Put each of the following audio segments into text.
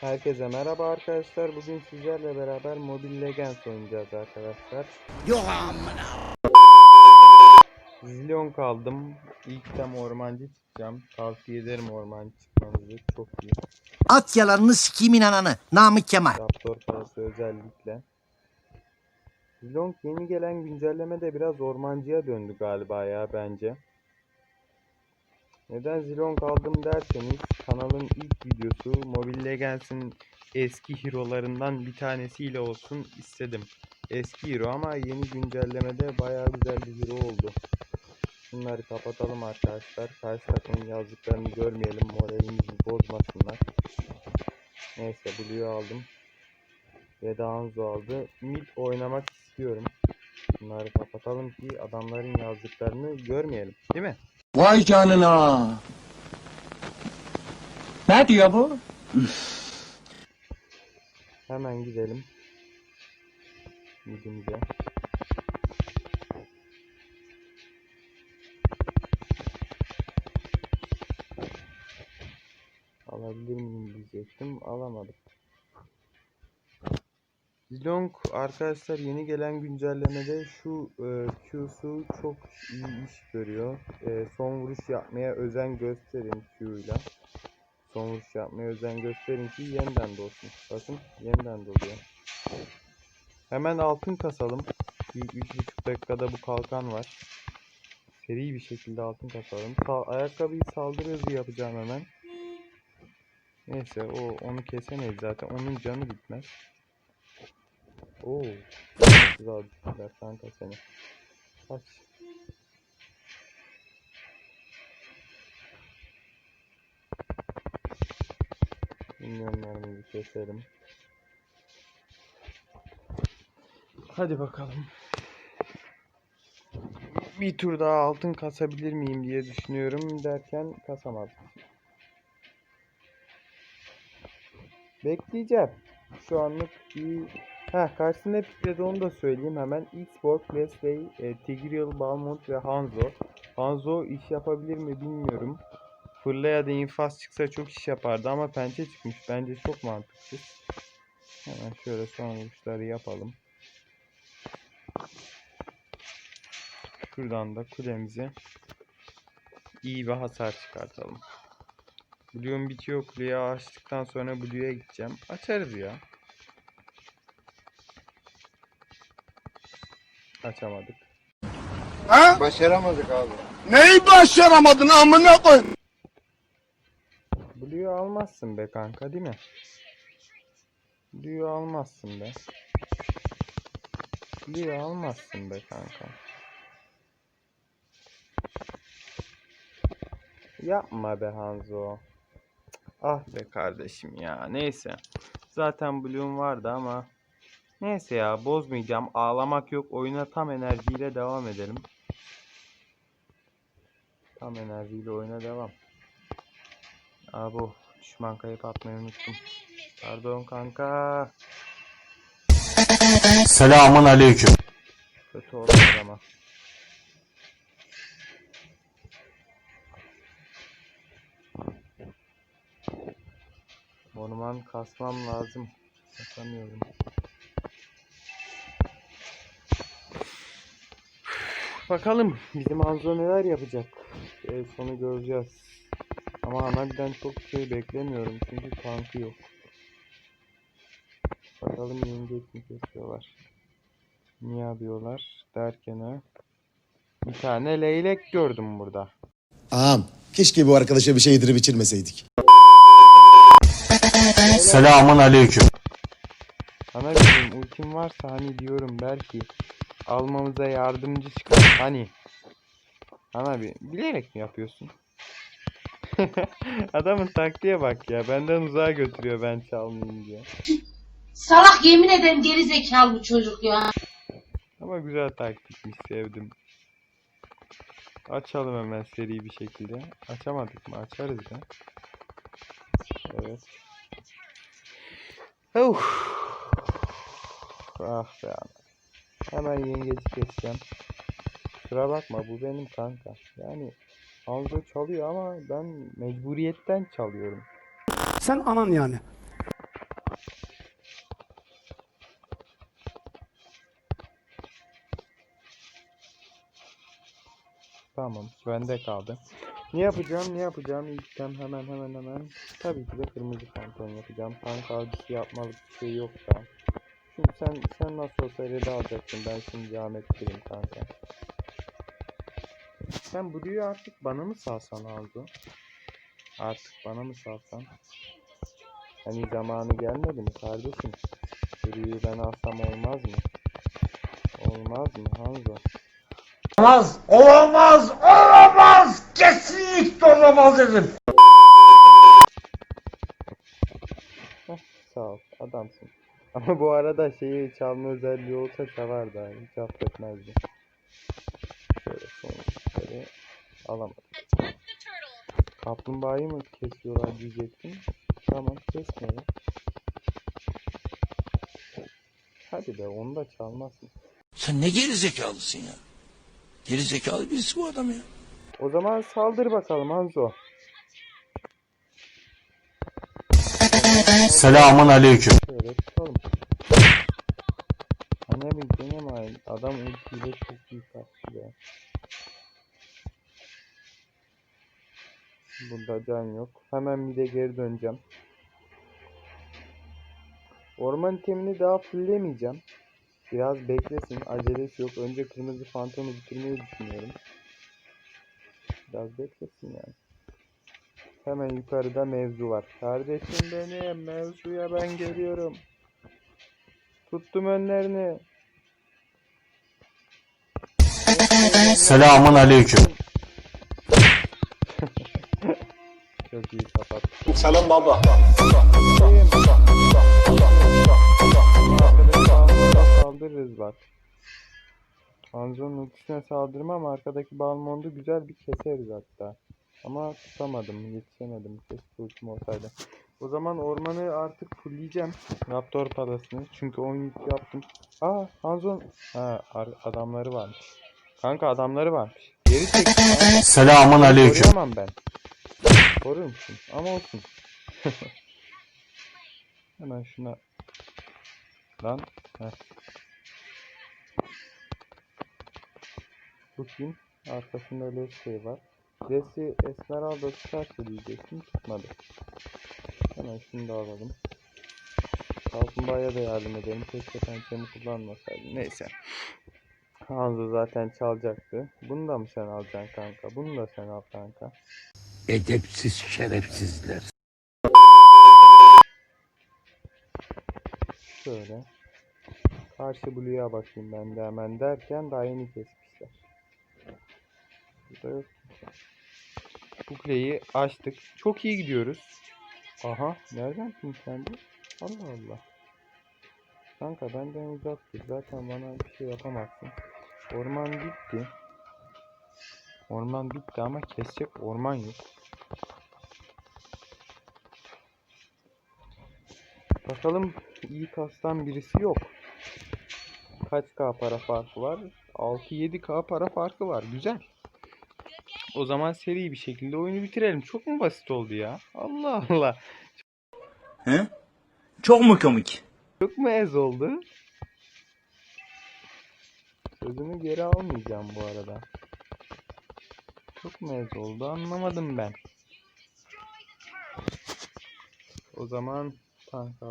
Herkese merhaba arkadaşlar. Bugün sizlerle beraber Mobile Legends oynayacağız arkadaşlar. Zilyon kaldım. İlk tem ormancı çıkacağım. Tavsiye ederim ormancı çıkmanızı. Çok iyi. At yalanını sikimin ananı. Namık Kemal. Raptor parası özellikle. Zilong yeni gelen güncellemede biraz ormancıya döndü galiba ya bence. Neden Zilong aldım derseniz kanalın ilk videosu Mobile Legends'in eski hero'larından bir tanesiyle olsun istedim. Eski hero ama yeni güncellemede bayağı güzel bir hero oldu. Bunları kapatalım arkadaşlar. Karşı takımın yazdıklarını görmeyelim. Moralimizi bozmasınlar. Neyse Blue'yu aldım. Ve Danzo aldı. Mid oynamak istiyorum. Bunları kapatalım ki adamların yazdıklarını görmeyelim. Değil mi? Vay canına. Ne diyor bu? Hemen gidelim. Midimize. Alabilir miyim diyecektim. Alamadım. Zilong arkadaşlar yeni gelen güncellemede şu e, Q'su çok iyi iş görüyor. E, son vuruş yapmaya özen gösterin Q'yla. Son vuruş yapmaya özen gösterin ki yeniden dolsun. Bakın yeniden doluyor. Hemen altın kasalım. İlk 3,5 dakikada bu kalkan var. Seri bir şekilde altın kasalım. Sa ayakkabıyı saldırı hızı yapacağım hemen. Neyse o onu kesemeyiz zaten. Onun canı bitmez. Oo. Güzel düştüler kanka seni. Kaç. Milyonlarımızı keselim. Hadi bakalım. Bir tur daha altın kasabilir miyim diye düşünüyorum derken kasamadım. Bekleyeceğim. Şu anlık bir... Heh karşısında pikledi onu da söyleyeyim hemen. X-Borg, Wesley, e, Tigreal, Balmont ve Hanzo. Hanzo iş yapabilir mi bilmiyorum. Fırla ya da infaz çıksa çok iş yapardı ama pençe çıkmış. Bence çok mantıksız. Hemen şöyle son vuruşları yapalım. Şuradan da kulemize iyi bir hasar çıkartalım. Blue'um bitiyor. Kuleyi açtıktan sonra Blue'ya gideceğim. Açarız ya. Açamadık. Başaramadık abi. Neyi başaramadın amına koy? Blue'yu almazsın be kanka değil mi? Blue'yu almazsın be. Blue'yu almazsın be kanka. Yapma be Hanzo. Ah be kardeşim ya. Neyse. Zaten Blue'um vardı ama. Neyse ya bozmayacağım. Ağlamak yok. Oyuna tam enerjiyle devam edelim. Tam enerjiyle oyuna devam. Abo düşman kayıp atmayı unuttum. Pardon kanka. Selamun aleyküm. Kötü oldu ama. Orman kasmam lazım. Kasamıyorum. Bakalım bizim Hanzo neler yapacak. En sonu göreceğiz. Ama Hanabi'den çok şey beklemiyorum çünkü tankı yok. Bakalım yengeç mi kesiyorlar. Niye yapıyorlar derken ha. Bir tane leylek gördüm burada. Ağam keşke bu arkadaşa bir şey yedirip içirmeseydik. Selamun aleyküm. Sana bizim ultim varsa hani diyorum belki almamıza yardımcı çıkar. Hani. Ana bir bilerek mi yapıyorsun? Adamın taktiğe bak ya. Benden uzağa götürüyor ben çalmayayım diye. Salak yemin ederim geri zekalı bu çocuk ya. Ama güzel taktikmiş sevdim. Açalım hemen seri bir şekilde. Açamadık mı? Açarız ya. Evet. Uf. Ah be ana. Hemen yengeci keseceğim. Kusura bakma bu benim kanka. Yani Hanzo çalıyor ama ben mecburiyetten çalıyorum. Sen anan yani. Tamam bende kaldı. Ne yapacağım ne yapacağım İlkten hemen hemen hemen. Tabii ki de kırmızı pantolon yapacağım. Tank avcısı yapmalık bir şey yok da. Çünkü sen sen nasıl olsa rede alacaksın. Ben şimdi devam ettireyim kanka. Sen Blue'yu artık bana mı salsan Aldo? Artık bana mı salsan? Hani zamanı gelmedi mi kardeşim? Blue'yu ben alsam olmaz mı? Olmaz mı Hanzo? Olamaz, olamaz, olamaz. Kesinlikle olamaz dedim. Heh, sağ ol, adamsın. Ama bu arada şeyi çalma özelliği olsa çalardı ha, hiç affetmezdi. Şöyle sonuçları alamadım. Kaplumbağayı mı kesiyorlar diyecektim. Tamam kesmeyelim. Hadi be onu da çalmasın. Sen ne geri zekalısın ya? Geri zekalı birisi bu adam ya. O zaman saldır bakalım Hanzo. Selamun aleyküm. Şöyle tutalım. Annemin gene mi? Adam ultiyle çok iyi kaçtı be. Burada can yok. Hemen bir de geri döneceğim. Orman itemini daha fulllemeyeceğim. Biraz beklesin. Acelesi yok. Önce kırmızı fantonu bitirmeyi düşünüyorum. Biraz beklesin yani. Hemen yukarıda mevzu var. Kardeşim benim mevzuya ben geliyorum. Tuttum önlerini. Selamun aleyküm. Çok iyi kapat. Selam baba. Saldırırız bak. Hanzo'nun ultisine saldırmam arkadaki Balmond'u güzel bir keseriz hatta. Ama tutamadım, yetişemedim. Keşke ultim olsaydı. O zaman ormanı artık fullleyeceğim. Raptor palasını. Çünkü 10 yük yaptım. Aa Hanzo... Ha ar- adamları varmış. Kanka adamları varmış. Geri çek. Selamun aleyküm. Koruyamam ben. Korur musun? Ama olsun. Hemen şuna. Lan. Heh. Bu kim? Arkasında Leslie var. Leslie Esmeralda tutarsa diyecektim. Tutmadı. Hemen şunu da alalım. Kaplumbağaya da yardım edelim. Keşke pençemi kullanmasaydım. Neyse. Hanzo zaten çalacaktı. Bunu da mı sen alacaksın kanka? Bunu da sen al kanka. Edepsiz şerefsizler. Şöyle. Karşı Blue'ya bakayım ben de hemen derken daha yeni kesmişler. Burada yok. Bu kuleyi açtık. Çok iyi gidiyoruz. Aha. Nereden pinçlendi? Allah Allah. Kanka benden uzak dur. Zaten bana bir şey yapamazsın. Orman bitti. Orman bitti ama kesecek orman yok. Bakalım iyi kastan birisi yok. Kaç K para farkı var? 6-7K para farkı var. Güzel. O zaman seri bir şekilde oyunu bitirelim. Çok mu basit oldu ya? Allah Allah. He? Çok mu komik? Çok mu ez oldu? Sözümü geri almayacağım bu arada. Çok ez oldu anlamadım ben. O zaman kanka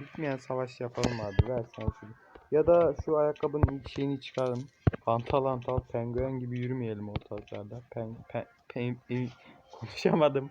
bitmeyen savaş yapalım abi ver sen şunu. Ya da şu ayakkabının şeyini çıkarın. Antal antal penguen gibi yürümeyelim ortalıklarda. Pen, pen, pen, pen- konuşamadım.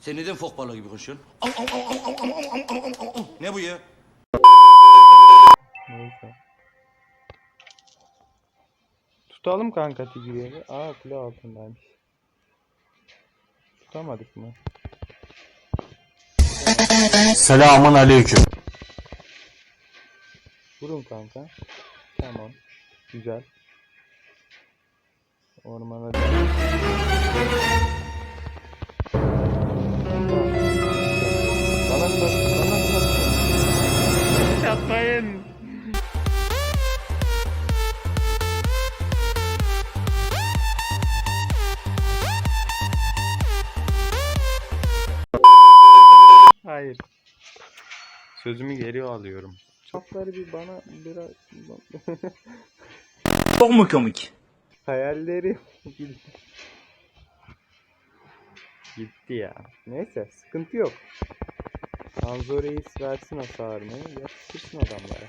Sen neden fok balığı gibi konuşuyorsun? Am, am, am, am, am, am, am, am, am, am. Ne bu ya? Neyse. Tutalım kanka tigreyi. Aa kule altındaymış. Tutamadık mı? Selamun aleyküm. Vurun kanka. Tamam. Güzel. Ormana Bana sat, bana sat. Yapmayın. Sözümü geri alıyorum. Çapları bir bana biraz Çok mu komik? hayalleri gitti ya. Neyse sıkıntı yok. Hanzo Reis versin hasarını yapıştırsın adamlara.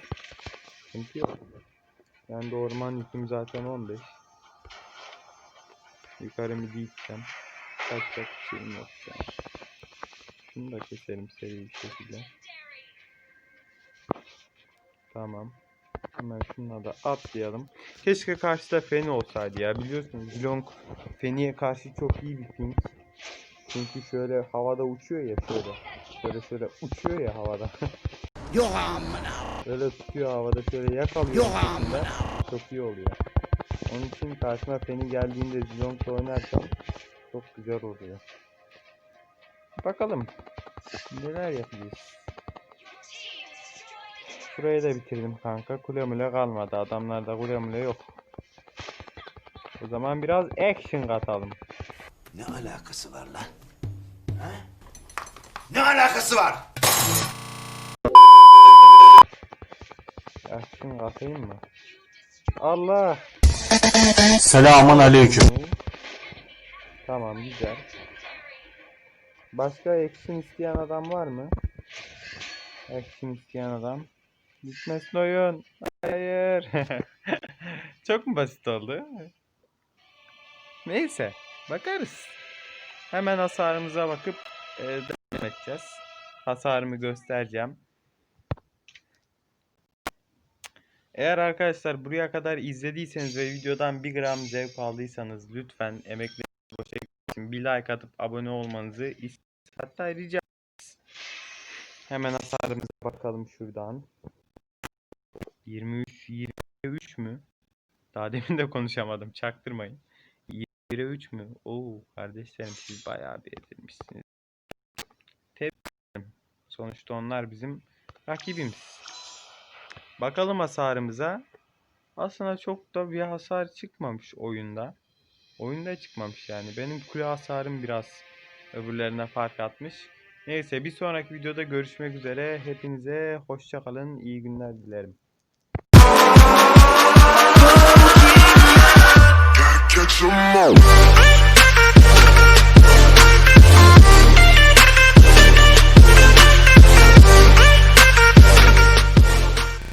Sıkıntı yok. Ben de orman yüküm zaten 15. Yukarı mı gideceğim. Kaçacak bir şeyim yok an. Şunu da keselim seri bir şekilde. Tamam. Hemen şuna da atlayalım. Keşke karşıda Feni olsaydı ya. Biliyorsunuz Zilong Feni'ye karşı çok iyi bir ping. Çünkü şöyle havada uçuyor ya şöyle. Şöyle şöyle uçuyor ya havada. Yok amına. Böyle tutuyor havada şöyle yakalıyor. Yok. Çok iyi oluyor. Onun için karşıma Feni geldiğinde Zilong'la oynarsam çok güzel oluyor. Bakalım. Neler yapacağız. Şurayı da bitirdim kanka. Kule mule kalmadı. Adamlarda kule mule yok. O zaman biraz action katalım. Ne alakası var lan? Ne alakası var? Action katayım mı? Allah! Selamun aleyküm. Tamam güzel. Başka action isteyen adam var mı? Action isteyen adam. Bitmesin oyun. Hayır. Çok mu basit oldu? Neyse. Bakarız. Hemen hasarımıza bakıp e, devam edeceğiz. Hasarımı göstereceğim. Eğer arkadaşlar buraya kadar izlediyseniz ve videodan bir gram zevk aldıysanız lütfen emekleriniz boşa gitmesin. Bir like atıp abone olmanızı ist- hatta rica. Hemen hasarımıza bakalım şuradan. 23 23 mü? Daha demin de konuşamadım. Çaktırmayın. 21'e 3 mü? Oo kardeşlerim siz bayağı bir edilmişsiniz. Tebrik. Sonuçta onlar bizim rakibimiz. Bakalım hasarımıza. Aslında çok da bir hasar çıkmamış oyunda. Oyunda çıkmamış yani. Benim kule hasarım biraz öbürlerine fark atmış. Neyse bir sonraki videoda görüşmek üzere. Hepinize hoşça kalın. İyi günler dilerim. 'em all.